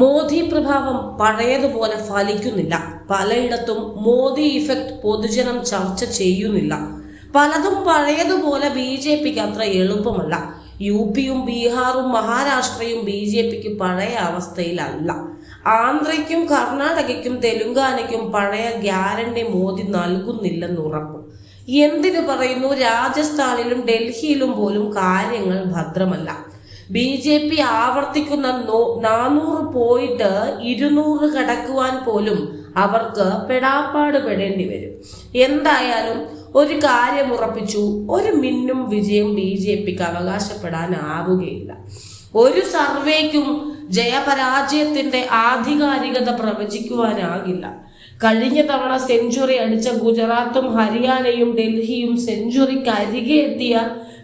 മോദി പ്രഭാവം പഴയതുപോലെ ഫലിക്കുന്നില്ല. പലയിടത്തും മോദി ഇഫക്റ്റ് പൊതുജനം ചർച്ച ചെയ്യുന്നില്ല. പലതും പഴയതുപോലെ ബി ജെ പിക്ക് അത്ര എളുപ്പമല്ല. യു പിയും ബീഹാറും മഹാരാഷ്ട്രയും ബി ജെ പിക്ക് പഴയ അവസ്ഥയിലല്ല. ആന്ധ്രയ്ക്കും കർണാടകയ്ക്കും തെലുങ്കാനയ്ക്കും പഴയ ഗ്യാരണ്ടി മോദി നൽകുന്നില്ലെന്ന് ഉറപ്പ്. എന്തിനു പറയുന്നു? രാജസ്ഥാനിലും ഡൽഹിയിലും പോലും കാര്യങ്ങൾ ഭദ്രമല്ല. ബി ജെ പി ആവർത്തിക്കുന്ന നാനൂറ് പോയിട്ട് ഇരുന്നൂറ് കടക്കുവാൻ പോലും അവർക്ക് പെടാപ്പാട് പെടേണ്ടി വരും. എന്തായാലും ഒരു കാര്യം ഉറപ്പിച്ചു ഒരു മിന്നും വിജയം ബി ജെ പിക്ക് അവകാശപ്പെടാനാവുകയില്ല. ഒരു സർവേക്കും ജയപരാജയത്തിന്റെ ആധികാരികത പ്രവചിക്കുവാനാകില്ല. കഴിഞ്ഞ തവണ സെഞ്ചുറി അടിച്ച ഗുജറാത്തും ഹരിയാനയും ഡൽഹിയും സെഞ്ചുറിക്ക് അരികെ എത്തിയ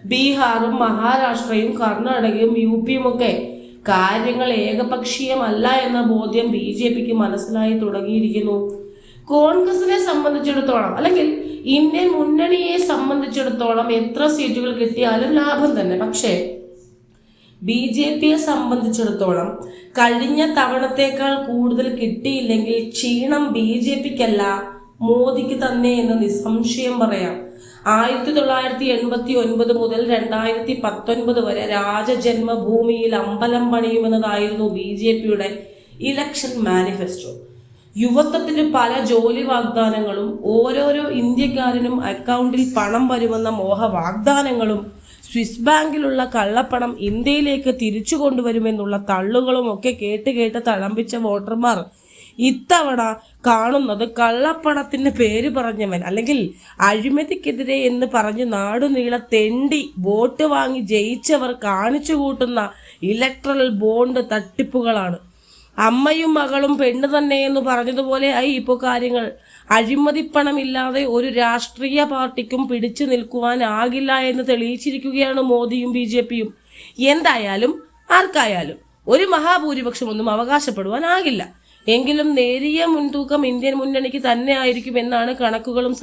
ബീഹാറും മഹാരാഷ്ട്രയും കർണാടകയും യു പിയും ഒക്കെ കാര്യങ്ങൾ ഏകപക്ഷീയമല്ല എന്ന ബോധ്യം ബി ജെ പിക്ക് മനസ്സിലായി തുടങ്ങിയിരിക്കുന്നു. കോൺഗ്രസിനെ സംബന്ധിച്ചിടത്തോളം അല്ലെങ്കിൽ ഇന്ത്യൻ മുന്നണിയെ സംബന്ധിച്ചിടത്തോളം എത്ര സീറ്റുകൾ കിട്ടിയാലും ലാഭം തന്നെ. പക്ഷേ ബി ജെ പിയെ സംബന്ധിച്ചിടത്തോളം കഴിഞ്ഞ തവണത്തേക്കാൾ കൂടുതൽ കിട്ടിയില്ലെങ്കിൽ ക്ഷീണം ബി ജെ പിക്കല്ല. മോദിക്ക് തന്നെ എന്ന് നിസ്സംശയം പറയാം. ആയിരത്തി തൊള്ളായിരത്തി എൺപത്തി ഒൻപത് മുതൽ രണ്ടായിരത്തി പത്തൊൻപത് വരെ രാജജന്മഭൂമിയിൽ അമ്പലം പണിയുമെന്നതായിരുന്നു ബി ജെ പിയുടെ ഇലക്ഷൻ മാനിഫെസ്റ്റോ. യുവത്വത്തിന് പല ജോലി വാഗ്ദാനങ്ങളും ഓരോരോ ഇന്ത്യക്കാരനും അക്കൗണ്ടിൽ പണം വരുമെന്ന മോഹ വാഗ്ദാനങ്ങളും സ്വിസ് ബാങ്കിലുള്ള കള്ളപ്പണം ഇന്ത്യയിലേക്ക് തിരിച്ചു കൊണ്ടുവരുമെന്നുള്ള തള്ളുകളും ഒക്കെ കേട്ട് കേട്ട് തളമ്പിച്ച വോട്ടർമാർ ഇത്തവണ കാണുന്നത് കള്ളപ്പണത്തിന്റെ പേര് പറഞ്ഞവൻ അല്ലെങ്കിൽ അഴിമതിക്കെതിരെ എന്ന് പറഞ്ഞ് നാടുനീള തെണ്ടി വോട്ട് വാങ്ങി ജയിച്ചവർ കാണിച്ചു കൂട്ടുന്ന ഇലക്ട്രൽ ബോണ്ട് തട്ടിപ്പുകളാണ്. അമ്മയും മകളും പെണ്ണ് തന്നെ എന്ന് പറഞ്ഞതുപോലെ ആയി ഇപ്പോൾ കാര്യങ്ങൾ. അഴിമതിപ്പണമില്ലാതെ ഒരു രാഷ്ട്രീയ പാർട്ടിക്കും പിടിച്ചു നിൽക്കുവാനാകില്ല എന്ന് തെളിയിച്ചിരിക്കുകയാണ് മോദിയും ബി ജെ പിയും. എന്തായാലും ആർക്കായാലും ഒരു മഹാഭൂരിപക്ഷമൊന്നും അവകാശപ്പെടുവാനാകില്ല എങ്കിലും നേരിയ മുൻതൂക്കം ഇന്ത്യൻ മുന്നണിക്ക് തന്നെ ആയിരിക്കും എന്നാണ് കണക്കുകളും